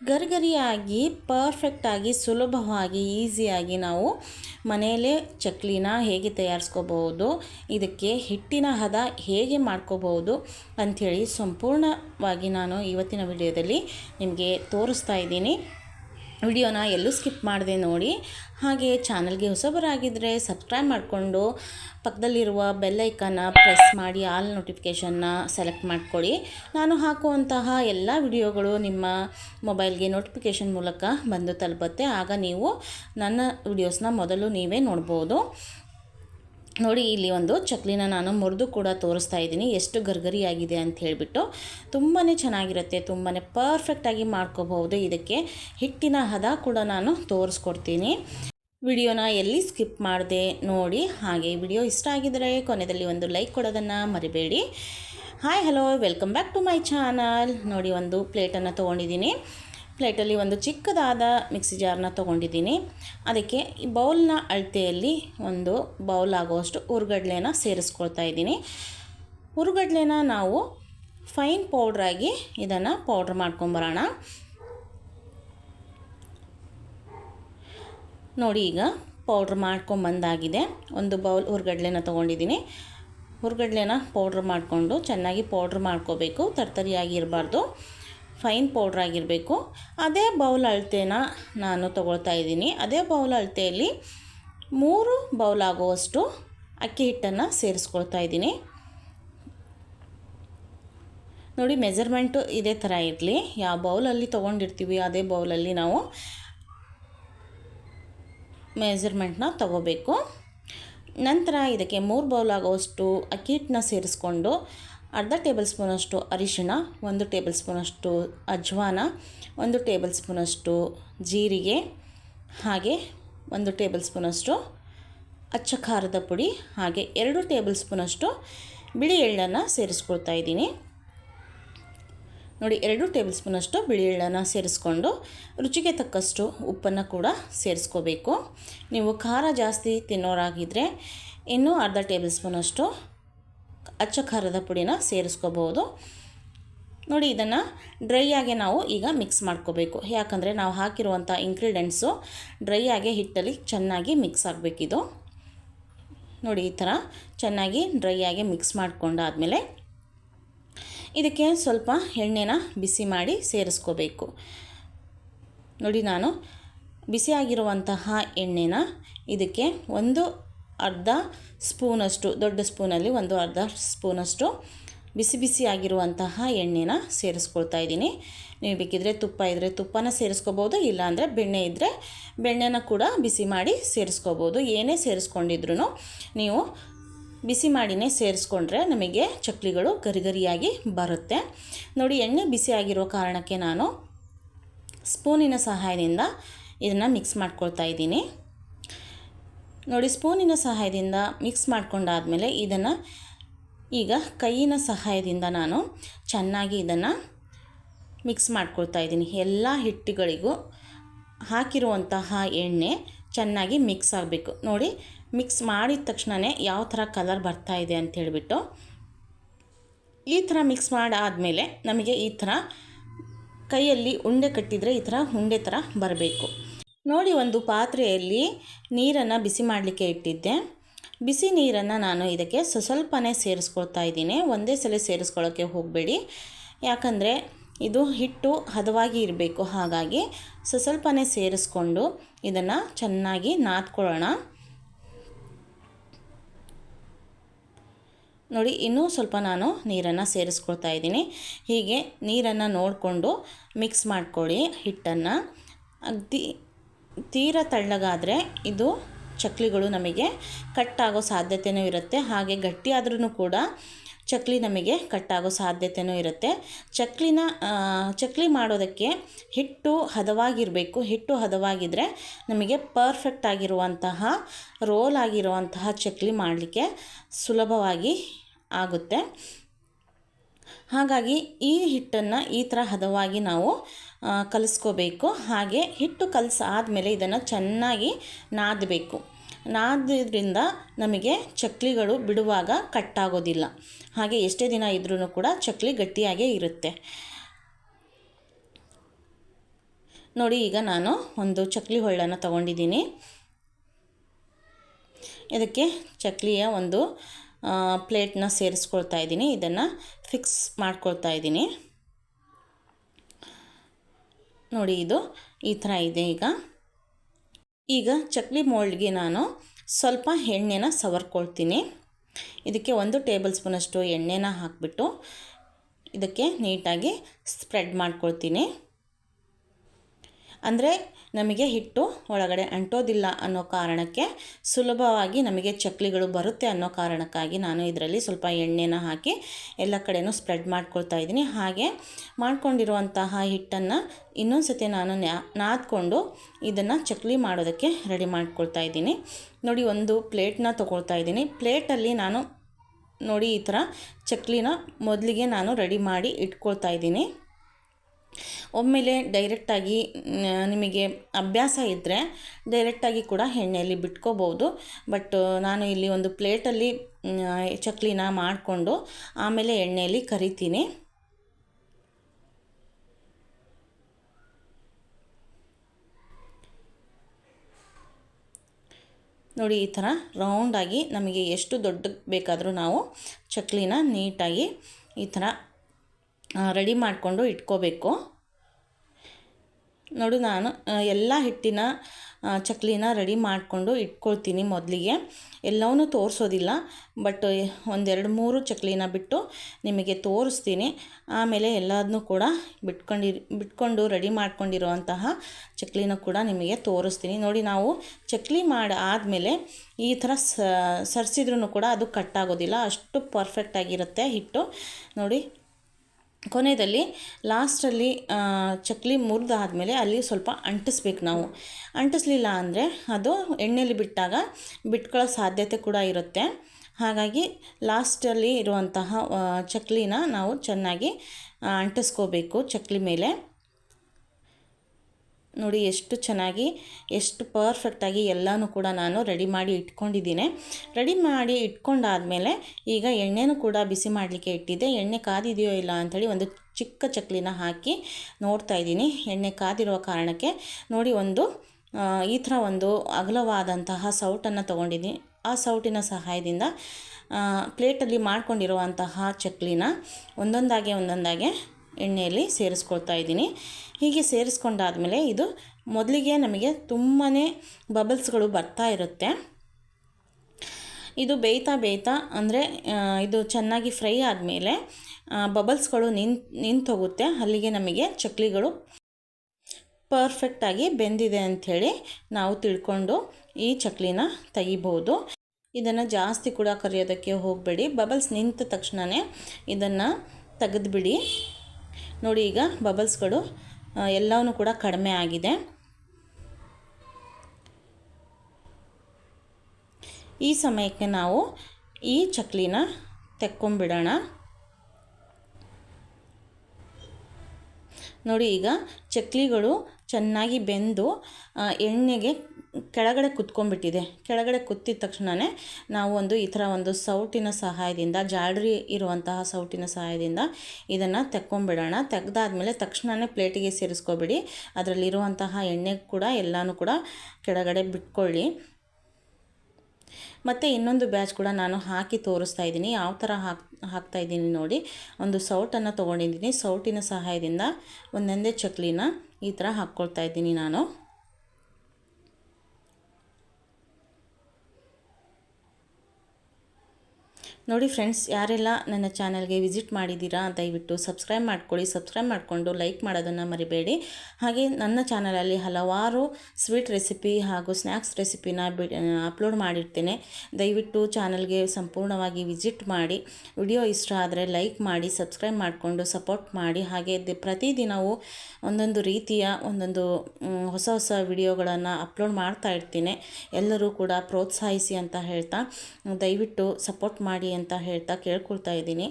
ಗರಿಗರಿಯಾಗಿ ಪರ್ಫೆಕ್ಟಾಗಿ ಸುಲಭವಾಗಿ ಈಸಿಯಾಗಿ ನಾವು ಮನೆಯಲ್ಲೇ ಚಕ್ಲಿನ ಹೇಗೆ ತಯಾರಿಸ್ಕೋಬಹುದು, ಇದಕ್ಕೆ ಹಿಟ್ಟಿನ ಹದ ಹೇಗೆ ಮಾಡ್ಕೋಬಹುದು ಅಂಥೇಳಿ ಸಂಪೂರ್ಣವಾಗಿ ನಾನು ಇವತ್ತಿನ ವಿಡಿಯೋದಲ್ಲಿ ನಿಮಗೆ ತೋರಿಸ್ತಾ ಇದ್ದೀನಿ. ವಿಡಿಯೋನ ಎಲ್ಲೂ ಸ್ಕಿಪ್ ಮಾಡಿದೆ ನೋಡಿ. ಹಾಗೆ ಚಾನಲ್ಗೆ ಹೊಸಬರಾಗಿದ್ದರೆ ಸಬ್ಸ್ಕ್ರೈಬ್ ಮಾಡಿಕೊಂಡು ಪಕ್ಕದಲ್ಲಿರುವ ಬೆಲ್ಲೈಕನ್ನ ಪ್ರೆಸ್ ಮಾಡಿ, ಆಲ್ ನೋಟಿಫಿಕೇಷನ್ನ ಸೆಲೆಕ್ಟ್ ಮಾಡ್ಕೊಳ್ಳಿ. ನಾನು ಹಾಕುವಂತಹ ಎಲ್ಲ ವಿಡಿಯೋಗಳು ನಿಮ್ಮ ಮೊಬೈಲ್ಗೆ ನೋಟಿಫಿಕೇಷನ್ ಮೂಲಕ ಬಂದು ತಲುಪುತ್ತೆ. ಆಗ ನೀವು ನನ್ನ ವಿಡಿಯೋಸ್ನ ಮೊದಲು ನೀವೇ ನೋಡ್ಬೋದು. ನೋಡಿ, ಇಲ್ಲಿ ಒಂದು ಚಕ್ಲಿನ ನಾನು ಮುರಿದು ಕೂಡ ತೋರಿಸ್ತಾ ಇದ್ದೀನಿ. ಎಷ್ಟು ಗರ್ಗರಿಯಾಗಿದೆ ಅಂತ ಹೇಳಿಬಿಟ್ಟು ತುಂಬಾ ಚೆನ್ನಾಗಿರುತ್ತೆ. ತುಂಬಾ ಪರ್ಫೆಕ್ಟಾಗಿ ಮಾಡ್ಕೋಬಹುದು. ಇದಕ್ಕೆ ಹಿಟ್ಟಿನ ಹದ ಕೂಡ ನಾನು ತೋರಿಸ್ಕೊಡ್ತೀನಿ. ವಿಡಿಯೋನ ಎಲ್ಲಿ ಸ್ಕಿಪ್ ಮಾಡಿದೆ ನೋಡಿ. ಹಾಗೆ ವಿಡಿಯೋ ಇಷ್ಟ ಆಗಿದರೆ ಕೊನೆಯಲ್ಲಿ ಒಂದು ಲೈಕ್ ಕೊಡೋದನ್ನು ಮರಿಬೇಡಿ. Hi, hello, welcome back to my channel. ನೋಡಿ, ಒಂದು ಪ್ಲೇಟನ್ನು ತೊಗೊಂಡಿದ್ದೀನಿ. ಪ್ಲೇಟಲ್ಲಿ ಒಂದು ಚಿಕ್ಕದಾದ ಮಿಕ್ಸಿ ಜಾರನ್ನ ತೊಗೊಂಡಿದ್ದೀನಿ. ಅದಕ್ಕೆ ಈ ಬೌಲ್ನ ಅಳತೆಯಲ್ಲಿ ಒಂದು ಬೌಲ್ ಆಗುವಷ್ಟು ಹುರ್ಗಡ್ಲೆನ ಸೇರಿಸ್ಕೊಳ್ತಾ ಇದ್ದೀನಿ. ಹುರ್ಗಡ್ಲೆನ ನಾವು ಫೈನ್ ಪೌಡ್ರಾಗಿ ಇದನ್ನು ಪೌಡ್ರ್ ಮಾಡ್ಕೊಂಬರೋಣ. ನೋಡಿ ಈಗ ಪೌಡ್ರ್ ಮಾಡ್ಕೊಂಬಂದಾಗಿದೆ ಒಂದು ಬೌಲ್ ಹುರ್ಗಡ್ಲೆನ ತೊಗೊಂಡಿದ್ದೀನಿ. ಹುರ್ಗಡ್ಲೆನ ಪೌಡ್ರ್ ಮಾಡಿಕೊಂಡು ಚೆನ್ನಾಗಿ ಪೌಡ್ರ್ ಮಾಡ್ಕೋಬೇಕು. ತರ್ತರಿಯಾಗಿ ಇರಬಾರ್ದು. ಫೈನ್ ಪೌಡ್ರ್ ಆಗಿರಬೇಕು. ಅದೇ ಬೌಲ್ ಅಳತೆನ ನಾನು ತಗೊಳ್ತಾ ಇದ್ದೀನಿ. ಅದೇ ಬೌಲ್ ಅಳತೆಯಲ್ಲಿ ಮೂರು ಬೌಲ್ ಆಗುವಷ್ಟು ಅಕ್ಕಿ ಹಿಟ್ಟನ್ನು ಸೇರಿಸ್ಕೊಳ್ತಾ ಇದ್ದೀನಿ. ನೋಡಿ ಮೆಜರ್ಮೆಂಟು ಇದೇ ಥರ ಇರಲಿ. ಯಾವ ಬೌಲಲ್ಲಿ ತೊಗೊಂಡಿರ್ತೀವಿ, ಅದೇ ಬೌಲಲ್ಲಿ ನಾವು ಮೆಜರ್ಮೆಂಟ್ನ ತಗೋಬೇಕು. ನಂತರ ಇದಕ್ಕೆ ಮೂರು ಬೌಲ್ ಆಗುವಷ್ಟು ಅಕ್ಕಿ ಹಿಟ್ಟನ್ನ ಸೇರಿಸ್ಕೊಂಡು ಅರ್ಧ ಟೇಬಲ್ ಸ್ಪೂನಷ್ಟು ಅರಿಶಿಣ, ಒಂದು ಟೇಬಲ್ ಸ್ಪೂನಷ್ಟು ಅಜ್ವಾನ, ಒಂದು ಟೇಬಲ್ ಸ್ಪೂನಷ್ಟು ಜೀರಿಗೆ, ಹಾಗೆ ಒಂದು ಟೇಬಲ್ ಸ್ಪೂನಷ್ಟು ಅಚ್ಚ ಖಾರದ ಪುಡಿ, ಹಾಗೆ ಎರಡು ಟೇಬಲ್ ಸ್ಪೂನಷ್ಟು ಬಿಳಿ ಎಳ್ಳನ್ನು ಸೇರಿಸ್ಕೊಳ್ತಾ ಇದ್ದೀನಿ. ನೋಡಿ, ಎರಡು ಟೇಬಲ್ ಸ್ಪೂನಷ್ಟು ಬಿಳಿ ಎಳ್ಳನ್ನು ಸೇರಿಸ್ಕೊಂಡು ರುಚಿಗೆ ತಕ್ಕಷ್ಟು ಉಪ್ಪನ್ನು ಕೂಡ ಸೇರಿಸ್ಕೋಬೇಕು. ನೀವು ಖಾರ ಜಾಸ್ತಿ ತಿನ್ನೋರಾಗಿದ್ದರೆ ಇನ್ನೂ ಅರ್ಧ ಟೇಬಲ್ ಸ್ಪೂನಷ್ಟು ಅಚ್ಚ ಖಾರದ ಪುಡಿನ ಸೇರಿಸ್ಕೋಬೋದು. ನೋಡಿ, ಇದನ್ನು ಡ್ರೈ ಆಗಿ ನಾವು ಈಗ ಮಿಕ್ಸ್ ಮಾಡ್ಕೋಬೇಕು. ಯಾಕಂದರೆ ನಾವು ಹಾಕಿರುವಂಥ ಇಂಗ್ರೀಡಿಯೆಂಟ್ಸು ಡ್ರೈ ಆಗಿ ಹಿಟ್ಟಲ್ಲಿ ಚೆನ್ನಾಗಿ ಮಿಕ್ಸ್ ಆಗಬೇಕಿದು. ನೋಡಿ, ಈ ಥರ ಚೆನ್ನಾಗಿ ಡ್ರೈ ಆಗಿ ಮಿಕ್ಸ್ ಮಾಡ್ಕೊಂಡಾದಮೇಲೆ ಇದಕ್ಕೆ ಸ್ವಲ್ಪ ಎಣ್ಣೆನ ಬಿಸಿ ಮಾಡಿ ಸೇರಿಸ್ಕೋಬೇಕು. ನೋಡಿ, ನಾನು ಬಿಸಿಯಾಗಿರುವಂತಹ ಎಣ್ಣೆನ ಇದಕ್ಕೆ ಒಂದು ಅರ್ಧ ಸ್ಪೂನಷ್ಟು, ದೊಡ್ಡ ಸ್ಪೂನಲ್ಲಿ ಒಂದು ಅರ್ಧ ಸ್ಪೂನಷ್ಟು ಬಿಸಿ ಬಿಸಿ ಆಗಿರುವಂತಹ ಎಣ್ಣೆನ ಸೇರಿಸ್ಕೊಳ್ತಾ ಇದ್ದೀನಿ. ನೀವು ಬೇಕಿದ್ರೆ ತುಪ್ಪ ಇದ್ದರೆ ತುಪ್ಪನ ಸೇರಿಸ್ಕೋಬೋದು, ಇಲ್ಲಾಂದರೆ ಬೆಣ್ಣೆ ಇದ್ದರೆ ಬೆಣ್ಣೆನ ಕೂಡ ಬಿಸಿ ಮಾಡಿ ಸೇರಿಸ್ಕೋಬೋದು. ಏನೇ ಸೇರಿಸ್ಕೊಂಡಿದ್ರು ನೀವು ಬಿಸಿ ಮಾಡಿನೇ ಸೇರಿಸ್ಕೊಂಡ್ರೆ ನಮಗೆ ಚಕ್ಲಿಗಳು ಗರಿಗರಿಯಾಗಿ ಬರುತ್ತೆ. ನೋಡಿ, ಎಣ್ಣೆ ಬಿಸಿ ಆಗಿರೋ ಕಾರಣಕ್ಕೆ ನಾನು ಸ್ಪೂನಿನ ಸಹಾಯದಿಂದ ಇದನ್ನು ಮಿಕ್ಸ್ ಮಾಡ್ಕೊಳ್ತಾ ಇದ್ದೀನಿ. ನೋಡಿ, ಸ್ಪೂನಿನ ಸಹಾಯದಿಂದ ಮಿಕ್ಸ್ ಮಾಡ್ಕೊಂಡಾದಮೇಲೆ ಇದನ್ನು ಈಗ ಕೈಯಿನ ಸಹಾಯದಿಂದ ನಾನು ಚೆನ್ನಾಗಿ ಇದನ್ನು ಮಿಕ್ಸ್ ಮಾಡ್ಕೊಳ್ತಾ ಇದ್ದೀನಿ. ಎಲ್ಲ ಹಿಟ್ಟುಗಳಿಗೂ ಹಾಕಿರುವಂತಹ ಎಣ್ಣೆ ಚೆನ್ನಾಗಿ ಮಿಕ್ಸ್ ಆಗಬೇಕು. ನೋಡಿ, ಮಿಕ್ಸ್ ಮಾಡಿದ ತಕ್ಷಣವೇ ಯಾವ ಥರ ಕಲರ್ ಬರ್ತಾ ಇದೆ ಅಂತ ಹೇಳಿಬಿಟ್ಟು ಈ ಥರ ಮಿಕ್ಸ್ ಮಾಡಾದಮೇಲೆ ನಮಗೆ ಈ ಥರ ಕೈಯಲ್ಲಿ ಉಂಡೆ ಕಟ್ಟಿದರೆ ಈ ಥರ ಉಂಡೆ ಥರ ಬರಬೇಕು. ನೋಡಿ ಒಂದು ಪಾತ್ರೆಯಲ್ಲಿ ನೀರನ್ನು ಬಿಸಿ ಮಾಡಲಿಕ್ಕೆ ಇಟ್ಟಿದ್ದೆ. ಬಿಸಿ ನೀರನ್ನು ನಾನು ಇದಕ್ಕೆ ಸ್ವಸ್ವಲ್ಪನೇ ಸೇರಿಸ್ಕೊಳ್ತಾ ಇದ್ದೀನಿ. ಒಂದೇ ಸಲ ಸೇರಿಸ್ಕೊಳ್ಳೋಕ್ಕೆ ಹೋಗಬೇಡಿ. ಯಾಕಂದರೆ ಇದು ಹಿಟ್ಟು ಹದವಾಗಿ ಇರಬೇಕು. ಹಾಗಾಗಿ ಸ್ವಸ್ವಲ್ಪನೇ ಸೇರಿಸ್ಕೊಂಡು ಇದನ್ನು ಚೆನ್ನಾಗಿ ನಾದ್ಕೊಳ್ಳೋಣ. ನೋಡಿ, ಇನ್ನೂ ಸ್ವಲ್ಪ ನಾನು ನೀರನ್ನು ಸೇರಿಸ್ಕೊಳ್ತಾ ಇದ್ದೀನಿ. ಹೀಗೆ ನೀರನ್ನು ನೋಡಿಕೊಂಡು ಮಿಕ್ಸ್ ಮಾಡ್ಕೊಳ್ಳಿ ಹಿಟ್ಟನ್ನು. ಅಗ್ದಿ ತೀರ ತಳ್ಳಗಾದರೆ ಇದು ಚಕ್ಲಿಗಳು ನಮಗೆ ಕಟ್ಟಾಗೋ ಸಾಧ್ಯತೆಯೂ ಇರುತ್ತೆ. ಹಾಗೆ ಗಟ್ಟಿಯಾದ್ರೂ ಕೂಡ ಚಕ್ಲಿ ನಮಗೆ ಕಟ್ಟಾಗೋ ಸಾಧ್ಯತೆಯೂ ಇರುತ್ತೆ. ಚಕ್ಲಿನ ಚಕ್ಲಿ ಮಾಡೋದಕ್ಕೆ ಹಿಟ್ಟು ಹದವಾಗಿರಬೇಕು. ಹಿಟ್ಟು ಹದವಾಗಿದ್ದರೆ ನಮಗೆ ಪರ್ಫೆಕ್ಟ್ ಆಗಿರುವಂತಹ ರೋಲ್ ಆಗಿರುವಂತಹ ಚಕ್ಲಿ ಮಾಡಲಿಕ್ಕೆ ಸುಲಭವಾಗಿ ಆಗುತ್ತೆ. ಹಾಗಾಗಿ ಈ ಹಿಟ್ಟನ್ನು ಈ ಥರ ಹದವಾಗಿ ನಾವು ಕಲಿಸ್ಕೋಬೇಕು. ಹಾಗೆ ಹಿಟ್ಟು ಕಲಸಾದ್ಮೇಲೆ ಇದನ್ನು ಚೆನ್ನಾಗಿ ನಾದಬೇಕು. ನಾದಿದ್ರಿಂದ ನಮಗೆ ಚಕ್ಲಿಗಳು ಬಿಡುವಾಗ ಕಟ್ಟಾಗೋದಿಲ್ಲ. ಹಾಗೆ ಎಷ್ಟೇ ದಿನ ಇದ್ರೂ ಕೂಡ ಚಕ್ಲಿ ಗಟ್ಟಿಯಾಗೇ ಇರುತ್ತೆ. ನೋಡಿ, ಈಗ ನಾನು ಒಂದು ಚಕ್ಲಿ ಹೊಳ್ಳನ್ನು ತಗೊಂಡಿದ್ದೀನಿ. ಇದಕ್ಕೆ ಚಕ್ಲಿಯ ಒಂದು ಪ್ಲೇಟ್ನ ಸೇರಿಸ್ಕೊಳ್ತಾ ಇದ್ದೀನಿ. ಇದನ್ನು ಫಿಕ್ಸ್ ಮಾಡ್ಕೊಳ್ತಾ ಇದ್ದೀನಿ. ನೋಡಿ ಇದು ಈ ಥರ ಇದೆ ಈಗ. ಈಗ ಚಕ್ಲಿ ಮೋಲ್ಡ್ಗೆ ನಾನು ಸ್ವಲ್ಪ ಎಣ್ಣೆನ ಸವರ್ಕೊಳ್ತೀನಿ. ಇದಕ್ಕೆ ಒಂದು ಟೇಬಲ್ ಸ್ಪೂನಷ್ಟು ಎಣ್ಣೆನ ಹಾಕಿಬಿಟ್ಟು ಇದಕ್ಕೆ ನೀಟಾಗಿ ಸ್ಪ್ರೆಡ್ ಮಾಡ್ಕೊಳ್ತೀನಿ. ಅಂದರೆ ನಮಗೆ ಹಿಟ್ಟು ಒಳಗಡೆ ಅಂಟೋದಿಲ್ಲ ಅನ್ನೋ ಕಾರಣಕ್ಕೆ ಸುಲಭವಾಗಿ ನಮಗೆ ಚಕ್ಲಿಗಳು ಬರುತ್ತೆ ಅನ್ನೋ ಕಾರಣಕ್ಕಾಗಿ ನಾನು ಇದರಲ್ಲಿ ಸ್ವಲ್ಪ ಎಣ್ಣೆನ ಹಾಕಿ ಎಲ್ಲ ಕಡೆಯೂ ಸ್ಪ್ರೆಡ್ ಮಾಡ್ಕೊಳ್ತಾ ಇದ್ದೀನಿ. ಹಾಗೆ ಮಾಡ್ಕೊಂಡಿರುವಂತಹ ಹಿಟ್ಟನ್ನು ಇನ್ನೊಂದು ಸತಿ ನಾನು ನಾದ್ಕೊಂಡು ಇದನ್ನು ಚಕ್ಲಿ ಮಾಡೋದಕ್ಕೆ ರೆಡಿ ಮಾಡ್ಕೊಳ್ತಾ ಇದ್ದೀನಿ. ನೋಡಿ, ಒಂದು ಪ್ಲೇಟ್ನ ತೊಗೊಳ್ತಾ ಇದ್ದೀನಿ. ಪ್ಲೇಟಲ್ಲಿ ನಾನು ನೋಡಿ ಈ ಥರ ಚಕ್ಲಿನ ಮೊದಲಿಗೆ ನಾನು ರೆಡಿ ಮಾಡಿ ಇಟ್ಕೊಳ್ತಾ ಇದ್ದೀನಿ. ಒಮ್ಮೆಲೆ ಡೈರೆಕ್ಟಾಗಿ ನಿಮಗೆ ಅಭ್ಯಾಸ ಇದ್ದರೆ ಡೈರೆಕ್ಟಾಗಿ ಕೂಡ ಎಣ್ಣೆಯಲ್ಲಿ ಬಿಟ್ಕೋಬೋದು. ಬಟ್ ನಾನು ಇಲ್ಲಿ ಒಂದು ಪ್ಲೇಟಲ್ಲಿ ಚಕ್ಲಿನ ಮಾಡಿಕೊಂಡು ಆಮೇಲೆ ಎಣ್ಣೆಯಲ್ಲಿ ಕರಿತೀನಿ. ನೋಡಿ ಈ ಥರ ರೌಂಡಾಗಿ ನಮಗೆ ಎಷ್ಟು ದೊಡ್ಡ ಬೇಕಾದರೂ ನಾವು ಚಕ್ಲಿನ ನೀಟಾಗಿ ಈ ಥರ ರೆಡಿ ಮಾಡಿಕೊಂಡು ಇಟ್ಕೋಬೇಕು. ನೋಡು ನಾನು ಎಲ್ಲ ಹಿಟ್ಟಿನ ಚಕ್ಲಿನ ರೆಡಿ ಮಾಡಿಕೊಂಡು ಇಟ್ಕೊಳ್ತೀನಿ ಮೊದಲಿಗೆ. ಎಲ್ಲವನ್ನೂ ತೋರಿಸೋದಿಲ್ಲ, ಬಟ್ ಒಂದೆರಡು ಮೂರು ಚಕ್ಲಿನ ಬಿಟ್ಟು ನಿಮಗೆ ತೋರಿಸ್ತೀನಿ. ಆಮೇಲೆ ಎಲ್ಲದನ್ನೂ ಕೂಡ ಬಿಟ್ಕೊಂಡಿ ಬಿಟ್ಕೊಂಡು ರೆಡಿ ಮಾಡ್ಕೊಂಡಿರುವಂತಹ ಚಕ್ಲಿನ ಕೂಡ ನಿಮಗೆ ತೋರಿಸ್ತೀನಿ. ನೋಡಿ ನಾವು ಚಕ್ಲಿ ಮಾಡಿ ಆದಮೇಲೆ ಈ ಥರ ಸರ್ಸಿದ್ರೂ ಕೂಡ ಅದು ಕಟ್ಟಾಗೋದಿಲ್ಲ ಅಷ್ಟು ಪರ್ಫೆಕ್ಟಾಗಿರುತ್ತೆ ಹಿಟ್ಟು. ನೋಡಿ ಕೊನೆಯಲ್ಲಿ ಲಾಸ್ಟಲ್ಲಿ ಚಕ್ಲಿ ಮುರಿದಾದ್ಮೇಲೆ ಅಲ್ಲಿ ಸ್ವಲ್ಪ ಅಂಟಿಸ್ಬೇಕು ನಾವು. ಅಂಟಿಸ್ಲಿಲ್ಲ ಅಂದರೆ ಅದು ಎಣ್ಣೆಯಲ್ಲಿ ಬಿಟ್ಟಾಗ ಬಿಟ್ಕೊಳ್ಳೋ ಸಾಧ್ಯತೆ ಕೂಡ ಇರುತ್ತೆ. ಹಾಗಾಗಿ ಲಾಸ್ಟಲ್ಲಿ ಇರುವಂತಹ ಚಕ್ಲಿನ ನಾವು ಚೆನ್ನಾಗಿ ಅಂಟಿಸ್ಕೋಬೇಕು ಚಕ್ಲಿ ಮೇಲೆ. ನೋಡಿ ಎಷ್ಟು ಚೆನ್ನಾಗಿ, ಎಷ್ಟು ಪರ್ಫೆಕ್ಟಾಗಿ ಎಲ್ಲನೂ ಕೂಡ ನಾನು ರೆಡಿ ಮಾಡಿ ಇಟ್ಕೊಂಡಿದ್ದೀನಿ. ರೆಡಿ ಮಾಡಿ ಇಟ್ಕೊಂಡಾದಮೇಲೆ ಈಗ ಎಣ್ಣೆನೂ ಕೂಡ ಬಿಸಿ ಮಾಡಲಿಕ್ಕೆ ಇಟ್ಟಿದ್ದೆ. ಎಣ್ಣೆ ಕಾದಿದೆಯೋ ಇಲ್ಲ ಅಂಥೇಳಿ ಒಂದು ಚಿಕ್ಕ ಚಕ್ಲಿನ ಹಾಕಿ ನೋಡ್ತಾ ಇದ್ದೀನಿ. ಎಣ್ಣೆ ಕಾದಿರುವ ಕಾರಣಕ್ಕೆ ನೋಡಿ ಒಂದು ಈ ಥರ ಒಂದು ಅಗಲವಾದಂತಹ ಸೌಟನ್ನು ತೊಗೊಂಡಿದ್ದೀನಿ. ಆ ಸೌಟಿನ ಸಹಾಯದಿಂದ ಪ್ಲೇಟಲ್ಲಿ ಮಾಡ್ಕೊಂಡಿರುವಂತಹ ಚಕ್ಲಿನ ಒಂದೊಂದಾಗೆ ಒಂದೊಂದಾಗೆ ಎಣ್ಣೆಯಲ್ಲಿ ಸೇರಿಸ್ಕೊಳ್ತಾ ಇದ್ದೀನಿ. ಹೀಗೆ ಸೇರಿಸ್ಕೊಂಡಾದಮೇಲೆ ಇದು ಮೊದಲಿಗೆ ನಮಗೆ ತುಂಬಾ ಬಬಲ್ಸ್ಗಳು ಬರ್ತಾ ಇರುತ್ತೆ. ಇದು ಬೇಯ್ತಾ ಬೇಯ್ತಾ ಅಂದರೆ ಇದು ಚೆನ್ನಾಗಿ ಫ್ರೈ ಆದಮೇಲೆ ಬಬಲ್ಸ್ಗಳು ನಿಂತು ನಿಂತು ಹೋಗುತ್ತೆ ಅಲ್ಲಿಗೆ ನಮಗೆ ಚಕ್ಲಿಗಳು ಪರ್ಫೆಕ್ಟಾಗಿ ಬೆಂದಿದೆ ಅಂಥೇಳಿ ನಾವು ತಿಳ್ಕೊಂಡು ಈ ಚಕ್ಲಿನ ತೆಗಿಬೋದು. ಇದನ್ನು ಜಾಸ್ತಿ ಕೂಡ ಕರಿಯೋದಕ್ಕೆ ಹೋಗಬೇಡಿ. ಬಬಲ್ಸ್ ನಿಂತ ತಕ್ಷಣವೇ ಇದನ್ನು ತೆಗೆದುಬಿಡಿ. ನೋಡಿ ಈಗ ಬಬಲ್ಸ್ಗಳು ಎಲ್ಲವೂ ಕೂಡ ಕಡಿಮೆ ಆಗಿದೆ. ಈ ಸಮಯಕ್ಕೆ ನಾವು ಈ ಚಕ್ಲಿನ ತೆಕ್ಕೊಂಬಿಡೋಣ ನೋಡಿ ಈಗ ಚಕ್ಲಿಗಳು ಚೆನ್ನಾಗಿ ಬೆಂದು ಎಣ್ಣೆಗೆ ಕೆಳಗಡೆ ಕುತ್ಕೊಂಡ್ಬಿಟ್ಟಿದೆ. ಕೆಳಗಡೆ ಕುತ್ತಿದ ತಕ್ಷಣವೇ ನಾವು ಒಂದು ಈ ಥರ ಒಂದು ಸೌಟಿನ ಸಹಾಯದಿಂದ, ಜಾಡ್ರಿ ಇರುವಂತಹ ಸೌಟಿನ ಸಹಾಯದಿಂದ ಇದನ್ನು ತೆಕ್ಕೊಂಬಿಡೋಣ. ತೆಗ್ದಾದ್ಮೇಲೆ ತಕ್ಷಣವೇ ಪ್ಲೇಟಿಗೆ ಸೇರಿಸ್ಕೊಬಿಡಿ. ಅದರಲ್ಲಿರುವಂತಹ ಎಣ್ಣೆ ಕೂಡ, ಎಲ್ಲನೂ ಕೂಡ ಕೆಳಗಡೆ ಬಿಟ್ಕೊಳ್ಳಿ. ಮತ್ತು ಇನ್ನೊಂದು ಬ್ಯಾಚ್ ಕೂಡ ನಾನು ಹಾಕಿ ತೋರಿಸ್ತಾ ಇದ್ದೀನಿ. ಯಾವ ಥರ ಹಾಕ್, ಹಾಕ್ತಾ ಇದ್ದೀನಿ ನೋಡಿ. ಒಂದು ಸೌಟನ್ನು ತೊಗೊಂಡಿದ್ದೀನಿ. ಸೌಟಿನ ಸಹಾಯದಿಂದ ಒಂದೊಂದೇ ಚಕ್ಲಿನ ಈ ಥರ ಹಾಕ್ಕೊಳ್ತಾ ಇದ್ದೀನಿ ನಾನು. ನೋಡಿ ಫ್ರೆಂಡ್ಸ್, ಯಾರೆಲ್ಲ ನನ್ನ ಚಾನಲ್ಗೆ ವಿಸಿಟ್ ಮಾಡಿದ್ದೀರಾ, ದಯವಿಟ್ಟು ಸಬ್ಸ್ಕ್ರೈಬ್ ಮಾಡ್ಕೊಳ್ಳಿ. ಸಬ್ಸ್ಕ್ರೈಬ್ ಮಾಡಿಕೊಂಡು ಲೈಕ್ ಮಾಡೋದನ್ನು ಮರಿಬೇಡಿ. ಹಾಗೆ ನನ್ನ ಚಾನಲಲ್ಲಿ ಹಲವಾರು ಸ್ವೀಟ್ ರೆಸಿಪಿ ಹಾಗೂ ಸ್ನ್ಯಾಕ್ಸ್ ರೆಸಿಪಿನ ಬಿ ಅಪ್ಲೋಡ್ ಮಾಡಿರ್ತೇನೆ. ದಯವಿಟ್ಟು ಚಾನಲ್ಗೆ ಸಂಪೂರ್ಣವಾಗಿ ವಿಸಿಟ್ ಮಾಡಿ. ವಿಡಿಯೋ ಇಷ್ಟ ಆದರೆ ಲೈಕ್ ಮಾಡಿ, ಸಬ್ಸ್ಕ್ರೈಬ್ ಮಾಡಿಕೊಂಡು ಸಪೋರ್ಟ್ ಮಾಡಿ. ಹಾಗೆ ಪ್ರತಿದಿನವೂ ಒಂದೊಂದು ರೀತಿಯ ಒಂದೊಂದು ಹೊಸ ಹೊಸ ವಿಡಿಯೋಗಳನ್ನು ಅಪ್ಲೋಡ್ ಮಾಡ್ತಾ ಇರ್ತೀನಿ. ಎಲ್ಲರೂ ಕೂಡ ಪ್ರೋತ್ಸಾಹಿಸಿ ಅಂತ ಹೇಳ್ತಾ ದಯವಿಟ್ಟು ಸಪೋರ್ಟ್ ಮಾಡಿ ಅಂತ ಹೇಳ್ತಾ ಕೇಳ್ಕೊಳ್ತಾ ಇದ್ದೀನಿ.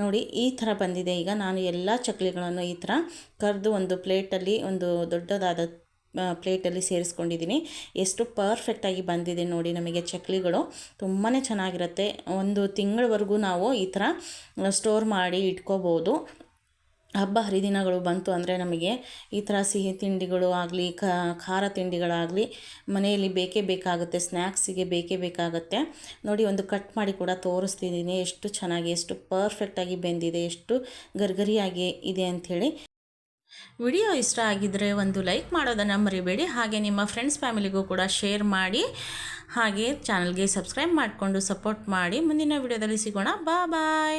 ನೋಡಿ, ಈ ಥರ ಬಂದಿದೆ. ಈಗ ನಾನು ಎಲ್ಲ ಚಕ್ಲಿಗಳನ್ನು ಈ ಥರ ಕರೆದು ಒಂದು ಪ್ಲೇಟಲ್ಲಿ, ಒಂದು ದೊಡ್ಡದಾದ ಪ್ಲೇಟಲ್ಲಿ ಸೇರಿಸ್ಕೊಂಡಿದ್ದೀನಿ. ಎಷ್ಟು ಪರ್ಫೆಕ್ಟಾಗಿ ಬಂದಿದೆ ನೋಡಿ ನಮಗೆ ಚಕ್ಲಿಗಳು. ತುಂಬಾ ಚೆನ್ನಾಗಿರುತ್ತೆ. ಒಂದು ತಿಂಗಳವರೆಗೂ ನಾವು ಈ ಥರ ಸ್ಟೋರ್ ಮಾಡಿ ಇಟ್ಕೋಬೋದು. ಹಬ್ಬ ಹರಿದಿನಗಳು ಬಂತು ಅಂದರೆ ನಮಗೆ ಈ ಥರ ಸಿಹಿ ತಿಂಡಿಗಳು ಆಗಲಿ ಖಾರ ತಿಂಡಿಗಳಾಗಲಿ ಮನೆಯಲ್ಲಿ ಬೇಕೇ ಬೇಕಾಗುತ್ತೆ ಸ್ನ್ಯಾಕ್ಸಿಗೆ ಬೇಕೇ ಬೇಕಾಗುತ್ತೆ. ನೋಡಿ, ಒಂದು ಕಟ್ ಮಾಡಿ ಕೂಡ ತೋರಿಸ್ತಿದ್ದೀನಿ. ಎಷ್ಟು ಚೆನ್ನಾಗಿ, ಎಷ್ಟು ಪರ್ಫೆಕ್ಟಾಗಿ ಬೆಂದಿದೆ, ಎಷ್ಟು ಗರ್ಗರಿಯಾಗಿ ಇದೆ ಅಂಥೇಳಿ. ವಿಡಿಯೋ ಇಷ್ಟ ಆಗಿದ್ದರೆ ಒಂದು ಲೈಕ್ ಮಾಡೋದನ್ನು ಮರಿಬೇಡಿ. ಹಾಗೆ ನಿಮ್ಮ ಫ್ರೆಂಡ್ಸ್ ಫ್ಯಾಮಿಲಿಗೂ ಕೂಡ ಶೇರ್ ಮಾಡಿ. ಹಾಗೆ ಚಾನಲ್ಗೆ ಸಬ್ಸ್ಕ್ರೈಬ್ ಮಾಡಿಕೊಂಡು ಸಪೋರ್ಟ್ ಮಾಡಿ. ಮುಂದಿನ ವಿಡಿಯೋದಲ್ಲಿ ಸಿಗೋಣ. ಬಾ ಬಾಯ್